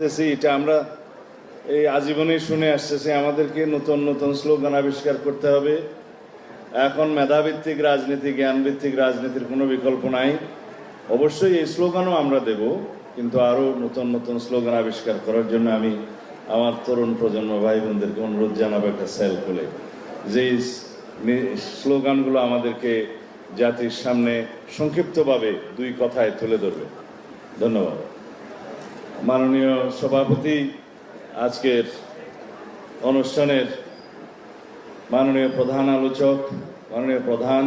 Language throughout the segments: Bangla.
এটা আমরা এই আজীবনেই শুনে আসতেছি, আমাদেরকে নতুন নতুন স্লোগান আবিষ্কার করতে হবে। এখন মেধাভিত্তিক রাজনীতি, জ্ঞানভিত্তিক রাজনীতির কোনো বিকল্প নাই। অবশ্যই এই স্লোগানও আমরা দেব, কিন্তু আরও নতুন নতুন স্লোগান আবিষ্কার করার জন্য আমি আমার তরুণ প্রজন্ম ভাই বোনদেরকে অনুরোধ জানাব একটা সেল খুলে। যে স্লোগানগুলো আমাদেরকে জাতির সামনে সংক্ষিপ্তভাবে দুই কথায় তুলে ধরবে। ধন্যবাদ। মাননীয় সভাপতি, আজকের অনুষ্ঠানের মাননীয় প্রধান আলোচক, মাননীয় প্রধান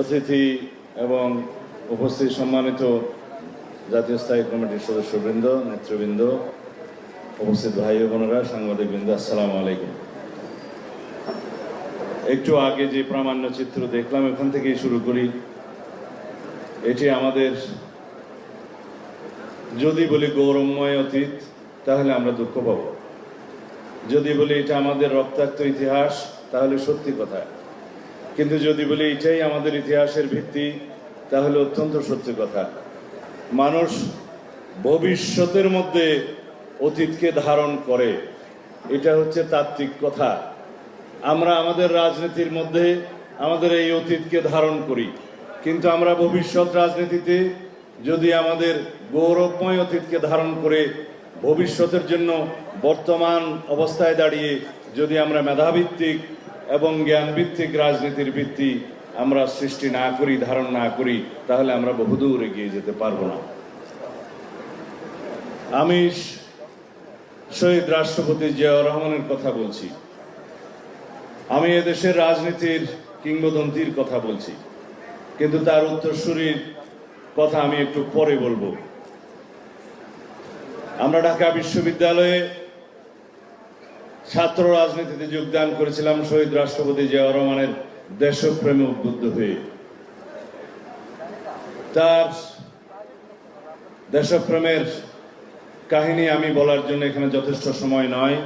অতিথি এবং উপস্থিত সম্মানিত জাতীয় স্থায়ী কমিটির সদস্যবৃন্দ, নেতৃবৃন্দ, উপস্থিত ভাই বোনেরা সাংবাদিক বৃন্দ আসসালামু আলাইকুম। একটু আগে যে প্রামাণ্য চিত্র দেখলাম, এখান থেকেই শুরু করি। এটি আমাদের যদি বলি গৌরবময় অতীত, তাহলে আমরা দুঃখ পাব। যদি বলি এটা আমাদের রক্তাক্ত ইতিহাস, তাহলে সত্যি কথা। কিন্তু যদি বলি এটাই আমাদের ইতিহাসের ভিত্তি, তাহলে অত্যন্ত সত্যি কথা। মানুষ ভবিষ্যতের মধ্যে অতীতকে ধারণ করে। এটা হচ্ছে তাত্ত্বিক কথা। আমরা আমাদের রাজনীতির মধ্যে আমাদের এই অতীতকে ধারণ করি। কিন্তু আমরা ভবিষ্যৎ রাজনীতিতে যদি আমাদের গৌরবময় অতীতকে ধারণ করে ভবিষ্যতের জন্য বর্তমান অবস্থায় দাঁড়িয়ে যদি আমরা মেধাভিত্তিক এবং জ্ঞানভিত্তিক রাজনীতির ভিত্তি আমরা সৃষ্টি না করি, ধারণ না করি, তাহলে আমরা বহুদূর এগিয়ে যেতে পারব না। আমি শহীদ রাষ্ট্রপতি জিয়াউর রহমানের কথা বলছি। আমি এদেশের রাজনীতির কিংবদন্তির কথা বলছি। কিন্তু তার উত্তরসূরির কথা আমি একটু পরে বলব। আমরা ঢাকা বিশ্ববিদ্যালয়ে ছাত্র রাজনীতিতে যোগদান করেছিলাম শহীদ রাষ্ট্রপতি জিয়াউর রহমানের দেশপ্রেমে উদ্বুদ্ধ হয়ে। তার দেশপ্রেমের কাহিনী আমি বলার জন্য এখানে যথেষ্ট সময় নয়।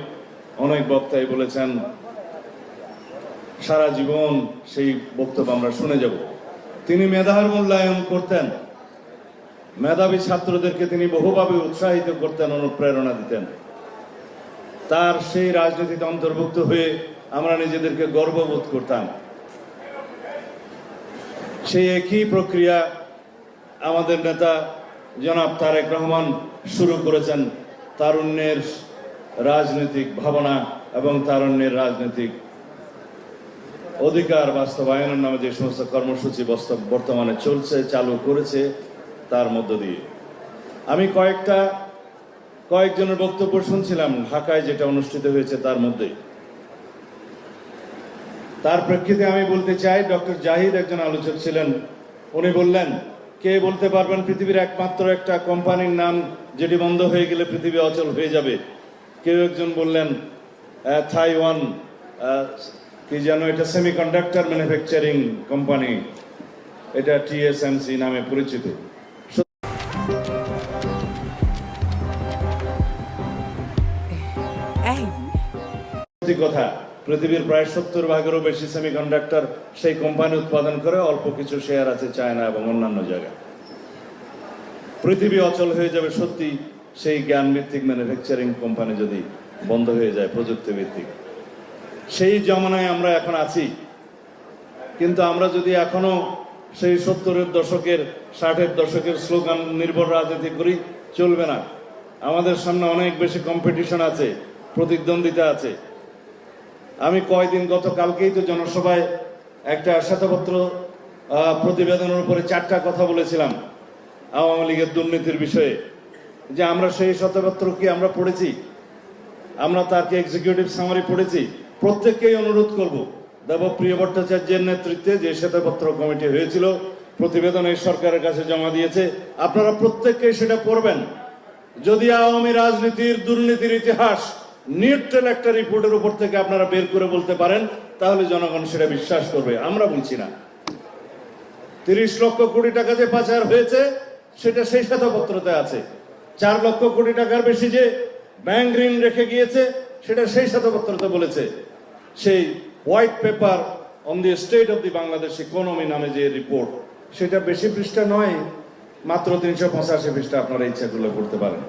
অনেক বক্তাই বলেছেন, সারা জীবন সেই বক্তব্য আমরা শুনে যাব। তিনি মেধার মূল্যায়ন করতেন। মেধাবী ছাত্রদেরকে তিনি বহুভাবে উৎসাহিত করতেন, অনুপ্রেরণা দিতেন। তার সেই রাজনীতিতে অন্তর্ভুক্ত হয়ে আমরা নিজেদেরকে গর্ববোধ করতাম। সেই একই প্রক্রিয়া আমাদের নেতা জনাব তারেক রহমান শুরু করেছেন। তারুণ্যের রাজনৈতিক ভাবনা এবং তারুণ্যের রাজনৈতিক অধিকার বাস্তবায়নের নামে যে সমস্ত কর্মসূচি বর্তমানে চলছে, চালু করেছে, তার মধ্য দিয়ে। আমি কয়েকটা, কয়েকজনের বক্তব্য শুনছিলাম, ঢাকায় যেটা অনুষ্ঠিত হয়েছে তার মধ্যে। তার প্রেক্ষিতে আমি বলতে চাই, ডক্টর জাহিদ একজন আলোচক ছিলেন, উনি বললেন, কে বলতে পারবেন পৃথিবীর একমাত্র একটা কোম্পানির নাম যেটি বন্ধ হয়ে গেলে পৃথিবী অচল হয়ে যাবে? কেউ একজন বললেন থাইওয়ান কি যেন এটা সেমিকন্ডাক্টর ম্যানুফ্যাকচারিং কোম্পানি এটা টিএসএমসি নামে পরিচিত। কথা পৃথিবীর প্রায় সত্তর ভাগেরও বেশি সেমিকন্ডাক্টর সেই কোম্পানি উৎপাদন করে অল্প কিছু শেয়ার আছে চায়না এবং অন্যান্য জায়গায়। পৃথিবী অচল হয়ে যাবে সত্যি সেই জ্ঞান ভিত্তিক ম্যানুফ্যাকচারিং কোম্পানি যদি বন্ধ হয়ে যায় প্রযুক্তি ভিত্তিক সেই জমানায় আমরা এখন আছি। কিন্তু আমরা যদি এখনও সেই সত্তরের দশকের, ষাটের দশকের স্লোগান, নির্ভর রাজনীতি করি, চলবে না। আমাদের সামনে অনেক বেশি কম্পিটিশন আছে, প্রতিদ্বন্দ্বিতা আছে। আমি কয়দিন গতকালকেই তো জনসভায় একটা শ্বেতপত্র প্রতিবেদনের উপরে চারটা কথা বলেছিলাম আওয়ামী লীগের দুর্নীতির বিষয়ে। যে আমরা সেই শ্বেতপত্র কি আমরা পড়েছি? আমরা তাকে এক্সিকিউটিভ সামারি পড়েছি? প্রত্যেককেই অনুরোধ করব দেবপ্রিয় ভট্টাচার্যের নেতৃত্বে যে শ্বেতপত্র কমিটি হয়েছিল, প্রতিবেদন এই সরকারের কাছে জমা দিয়েছে, আপনারা প্রত্যেককেই সেটা পড়বেন। যদি আওয়ামী রাজনীতির দুর্নীতির ইতিহাস নিউট্রাল একটা রিপোর্টের উপর থেকে আপনারা বের করে বলতে পারেন, তাহলে জনগণ সেটা বিশ্বাস করবে, আমরা বলছি না। তিরিশ লক্ষ কোটি টাকা যে পাচার হয়েছে, সেটা সেই শ্বেতপত্রতে আছে। চার লক্ষ কোটি টাকার বেশি যে ব্যাংক ঋণ রেখে গিয়েছে সেটা সেই শ্বেতপত্রতে বলেছে। সেই white paper on the state of the Bangladesh economy নামে যে রিপোর্ট সেটা বেশি পৃষ্ঠা নয়, মাত্র তিনশো পঁচাশি পৃষ্ঠা আপনারা ইচ্ছা করলে পড়তে পারেন।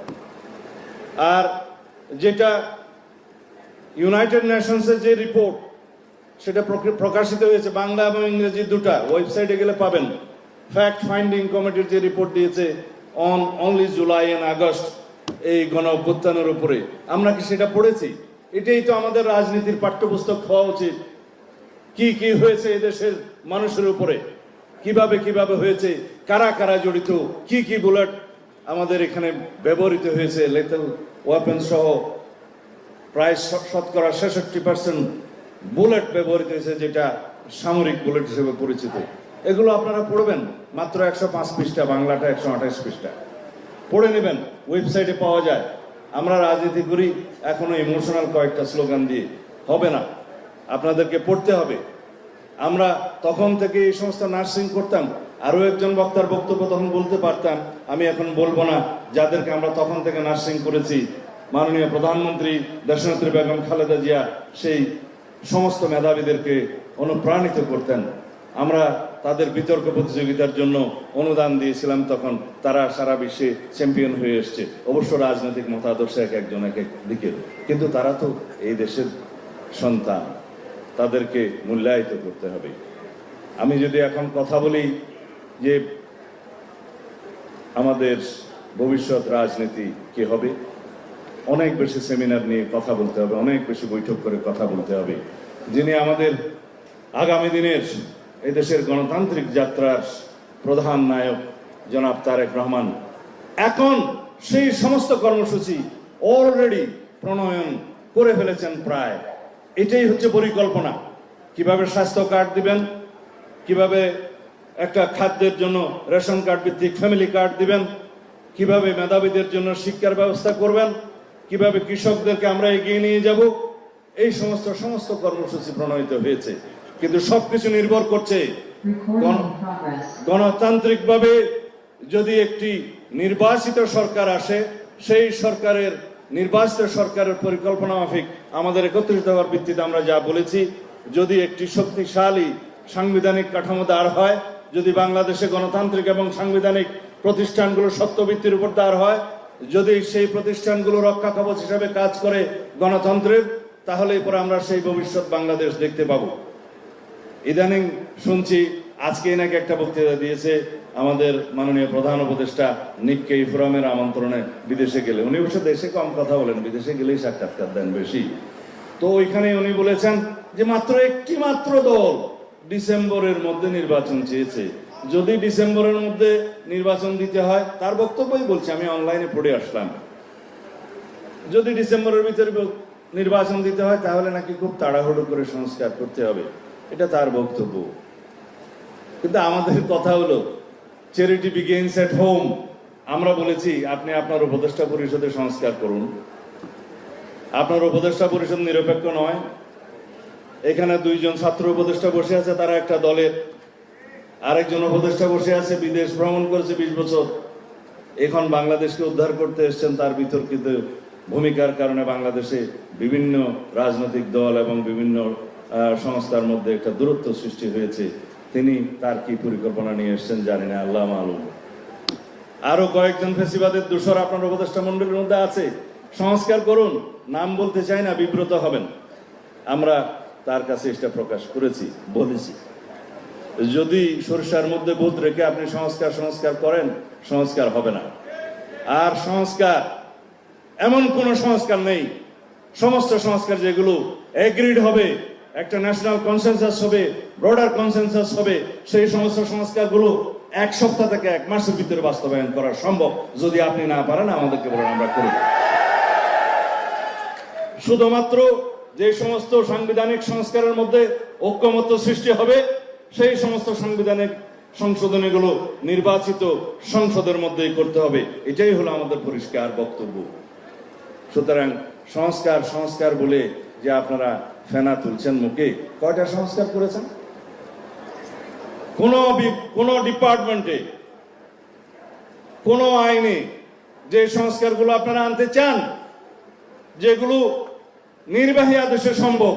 আর যেটা ইউনাইটেড নেশনসের যে রিপোর্ট সেটা প্রক- প্রকাশিত হয়েছে বাংলা এবং ইংরেজি দুটা। ওয়েবসাইটে গেলে পাবেন। ফ্যাক্ট ফাইন্ডিং কমিটির যে রিপোর্ট দিয়েছে on only July and August এই গণ উপরে। আমরা কি সেটা পড়েছি? এটাই তো আমাদের রাজনীতির পাঠ্যপুস্তক হওয়া উচিত। কি কি হয়েছে এদেশের মানুষের উপরে? কীভাবে কীভাবে হয়েছে? কারা কারা জড়িত? কি কি বুলেট আমাদের এখানে ব্যবহৃত হয়েছে? লেথেল ওয়েপন সহ প্রায় শতকরা ছেষট্টি পার্সেন্ট বুলেট ব্যবহৃত হয়েছে, যেটা সামরিক বুলেট হিসেবে পরিচিত। এগুলো আপনারা পড়বেন। মাত্র একশো পাঁচ পৃষ্ঠা, বাংলাটা একশো আঠাশ পৃষ্ঠা। পড়ে নেবেন। ওয়েবসাইটে পাওয়া যায়। আমরা রাজনীতি করি, এখনও ইমোশনাল কয়েকটা স্লোগান দিয়ে। হবে না। আপনাদেরকে পড়তে হবে। আমরা তখন থেকে এই সমস্ত নার্সিং করতাম। আরও একজন বক্তার বক্তব্য তখন বলতে পারতাম। আমি এখন বলব না, যাদেরকে আমরা তখন থেকে নার্সিং করেছি। মাননীয় প্রধানমন্ত্রী দেশনেত্রী বেগম খালেদা জিয়া, সেই সমস্ত মেধাবীদেরকে অনুপ্রাণিত করতেন। আমরা তাদের বিতর্ক প্রতিযোগিতার জন্য অনুদান দিয়েছিলাম তখন তারা সারা বিশ্বে চ্যাম্পিয়ন হয়ে এসছে। অবশ্য রাজনৈতিক মতাদর্শ এক একজন এক এক দিকে কিন্তু তারা তো এই দেশের সন্তান। তাদেরকে মূল্যায়িত করতে হবে। আমি যদি এখন কথা বলি যে আমাদের ভবিষ্যৎ রাজনীতি কি হবে, অনেক বেশি সেমিনার নিয়ে কথা বলতে হবে, অনেক বেশি বৈঠক করে কথা বলতে হবে। যিনি আমাদের আগামী দিনের এদেশের গণতান্ত্রিক যাত্রার প্রধান নায়ক জনাব তারেক রহমান। এখন সেই সমস্ত কর্মসূচি অলরেডি প্রণয়ন করে ফেলেছেন প্রায়। এটাই হচ্ছে পরিকল্পনা। কীভাবে স্বাস্থ্য কার্ড দিবেন? কীভাবে একটা খাদ্যের জন্য রেশন কার্ড ভিত্তিক ফ্যামিলি কার্ড দিবেন? কীভাবে মেধাবীদের জন্য শিক্ষার ব্যবস্থা করবেন? কীভাবে কৃষকদেরকে আমরা এগিয়ে নিয়ে যাব? এই সমস্ত সমস্ত কর্মসূচি প্রণয়িত হয়েছে। কিন্তু সবকিছু নির্ভর করছে. গণতান্ত্রিকভাবে যদি একটি নির্বাচিত সরকার আসে সেই সরকারের নির্বাচিত সরকারের পরিকল্পনা মাফিক আমাদের একত্রিত হওয়ার ভিত্তিতে আমরা যা বলেছি যদি একটি শক্তিশালী সাংবিধানিক কাঠামো দাঁড় হয় যদি বাংলাদেশে গণতান্ত্রিক এবং সাংবিধানিক প্রতিষ্ঠানগুলো সত্যভিত্তির উপর দাঁড় হয় যদি সেই প্রতিষ্ঠানগুলো রক্ষা কবচ হিসাবে কাজ করে গণতন্ত্রের তাহলে পরে আমরা সেই ভবিষ্যৎ বাংলাদেশ দেখতে পাবো ইদানিং শুনছি আজকে নাকি একটা বক্তৃতা দিয়েছে আমাদের মাননীয় প্রধান উপদেষ্টা নিক্কেই ফোরামের আমন্ত্রণে বিদেশে গেলে। উনি অবশ্য দেশে কম কথা বলেন, বিদেশে গেলেই সাক্ষাৎকার দেন বেশি। তো ওইখানে উনি বলেছেন যে মাত্র একটি মাত্র দল ডিসেম্বরের মধ্যে নির্বাচন চেয়েছে। যদি ডিসেম্বরের মধ্যে নির্বাচন দিতে হয়, তার বক্তব্যই বলছি, আমি অনলাইনে পড়ে আসলাম। যদি ডিসেম্বরের ভিতরে নির্বাচন দিতে হয়, তাহলে নাকি খুব তাড়াহুড়ো করে সংস্কার করতে হবে। এটা তার বক্তব্য। কিন্তু আমাদের কথা হলো চ্যারিটি বিগেন্স এট হোম আমরা বলেছি, আপনি আপনার উপদেষ্টা পরিষদে সংস্কার করুন। আপনার উপদেষ্টা পরিষদ নিরপেক্ষ নয়। এখানে দুইজন ছাত্র উপদেষ্টা বসে আছে, তারা একটা দলের। আরেকজন উপদেষ্টা বসে আছে, বিদেশ ভ্রমণ করেছে বিশ বছর। এখন বাংলাদেশকে উদ্ধার করতে এসছেন, তার বিতর্কিত ভূমিকার কারণে বাংলাদেশে বিভিন্ন রাজনৈতিক দল এবং বিভিন্ন সংস্থার মধ্যে একটা দূরত্ব সৃষ্টি হয়েছে। তিনি তার কি পরিকল্পনা নিয়ে এসেছেন জানি না, আল্লাহ আলম আরও কয়েকজন ফেসিবাদের দূষর আপনার উপদেষ্টা মন্ডলীর মধ্যে আছে। সংস্কার করুন, নাম বলতে চাই না, বিব্রত হবেন। আমরা তার কাছে এটা প্রকাশ করেছি, বলেছি। যদি সরিষার মধ্যে বোধ রেখে আপনি সংস্কার সংস্কার করেন, সংস্কার হবে না। আর সংস্কার, এমন কোন সংস্কার নেই। সমস্ত সংস্কার যেগুলো এগ্রিড হবে একটা ন্যাশনাল কনসেনসাস হবে ব্রডার কনসেনসাস হবে, সেই সমস্ত সংস্কারগুলো এক সপ্তাহ থেকে এক মাসের ভিতরে বাস্তবায়ন করা সম্ভব। যদি আপনি না পারেন, আমাদেরকে বলেন, আমরা করব শুধুমাত্র যে সমস্ত সাংবিধানিক সংস্কারের মধ্যে ঐক্যমত্য সৃষ্টি হবে, সেই সমস্ত সাংবিধানিক সংশোধনীগুলো নির্বাচিত সংসদের মধ্যেই করতে হবে। এটাই হলো আমাদের পরিষ্কার বক্তব্য। সুতরাং সংস্কার সংস্কার বলে যে আপনারা ফেনা তুলছেন মুখে কয়টা সংস্কার করেছেন? কোন কোন ডিপার্টমেন্টে, কোন আইনে যে সংস্কারগুলো আপনারা আনতে চান, যেগুলো নির্বাহী আদেশে সম্ভব,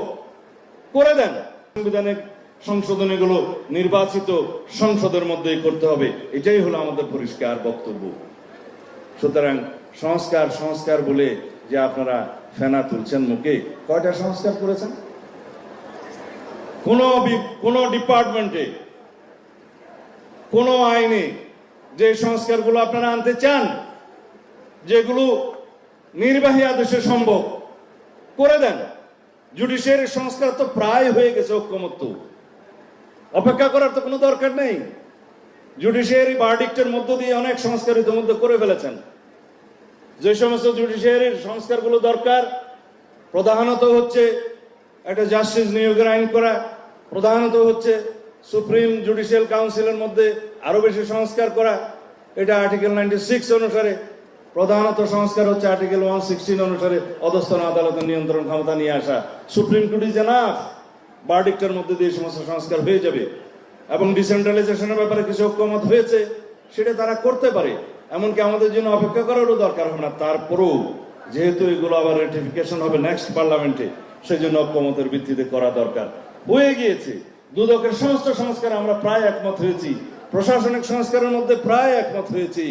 করে দেন। সাংবিধানিক সংশোধনীগুলো নির্বাচিত সংসদের মধ্যেই করতে হবে। এটাই হলো আমাদের পরিষ্কার বক্তব্য। সুতরাং সংস্কার সংস্কার বলে যে আপনারা ফেনা তুলছেন মুখে কয়টা সংস্কার করেছেন? কোন কোন ডিপার্টমেন্টে, কোন আইনে যে সংস্কারগুলো আপনারা আনতে চান, যেগুলো নির্বাহী আদেশে সম্ভব, করে দেন। জুডিশিয়ারি সংস্কার তো প্রায় হয়ে গেছে ঐক্যমত্য। অপেক্ষা করার তো কোনো দরকার নেই। জুডিশিয়ারি ভার্ডিক্টের মধ্য দিয়ে অনেক সংস্কার ইতিমধ্যে করে ফেলেছেন। যে সমস্ত জুডিশিয়ারির সংস্কারগুলো দরকার, প্রধানত হচ্ছে একটা জাস্টিস নিয়োগের আইন করা, প্রধানত হচ্ছে সুপ্রিম জুডিশিয়াল কাউন্সিলের মধ্যে আরও বেশি সংস্কার করা, এটা আর্টিকেল নাইনটি সিক্স অনুসারে, প্রধানত সংস্কার হচ্ছে আর্টিকেল ওয়ান সিক্সটিন অনুসারে অধস্তন আদালতের নিয়ন্ত্রণ ক্ষমতা নিয়ে আসা। সুপ্রিম কোর্ট ইজ এনাফ বার্ডিক্টের মধ্যে দিয়ে সমস্ত সংস্কার হয়ে যাবে। এবং ডিসেন্ট্রালাইজেশনের ব্যাপারে কিছু ঐক্যমত হয়েছে, সেটা তারা করতে পারে। এমনকি আমাদের জন্য অপেক্ষা করারও দরকার হবে না। তারপরেও যেহেতু এগুলো আবার রেটিফিকেশন হবে নেক্সট পার্লামেন্টে সেই জন্য ঐক্যমতের ভিত্তিতে করা দরকার। হয়ে গিয়েছে, দুদকের সমস্ত সংস্কার আমরা প্রায় একমত হয়েছি, প্রশাসনিক সংস্কারের মধ্যে প্রায় একমত হয়েছি,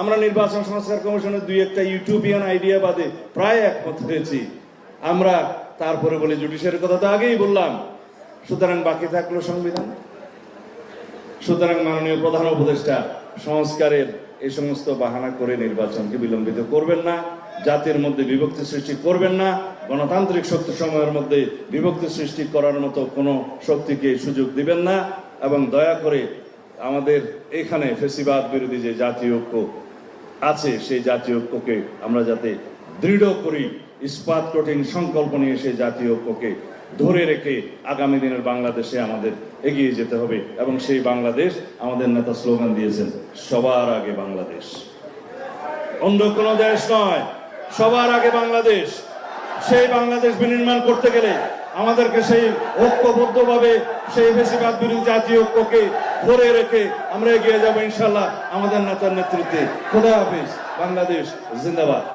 আমরা নির্বাচন সংস্কার কমিশনের দুই একটা ইউটিউবিয়ান আইডিয়া বাদে প্রায় একমত হয়েছি। আমরা তারপরে বলি জুডিশিয়ারের কথা তো আগেই বললাম। সুতরাং বাকি থাকল সংবিধান। সুতরাং মাননীয় প্রধান উপদেষ্টা, সংস্কারের এই সমস্ত বাহানা করে নির্বাচনকে বিলম্বিত করবেন না, জাতির মধ্যে বিভক্তি সৃষ্টি করবেন না, গণতান্ত্রিক শক্তি সময়ের মধ্যে বিভক্তি সৃষ্টি করার মতো কোনো শক্তিকে সুযোগ দিবেন না এবং দয়া করে আমাদের এখানে ফেসিবাদ বিরোধী যে জাতীয় ঐক্য আছে, সেই জাতীয় ঐক্যকে আমরা যাতে দৃঢ় করি, ইস্পাত কঠিন সংকল্প নিয়ে সেই জাতীয় ঐক্যকে ধরে রেখে আগামী দিনের বাংলাদেশে আমাদের এগিয়ে যেতে হবে এবং সেই বাংলাদেশ আমাদের নেতা স্লোগান দিয়েছেন, সবার আগে বাংলাদেশ। অন্য কোনো দেশ নয়, সবার আগে বাংলাদেশ। সেই বাংলাদেশ বিনির্মাণ করতে গেলে আমাদেরকে সেই ঐক্যবদ্ধভাবে, সেই বেশিরভাগ বিরোধী জাতীয় ঐক্যকে ধরে রেখে আমরা এগিয়ে যাব ইনশাল্লাহ। আমাদের নেতার নেতৃত্বে খোদা হাফিজ, বাংলাদেশ জিন্দাবাদ।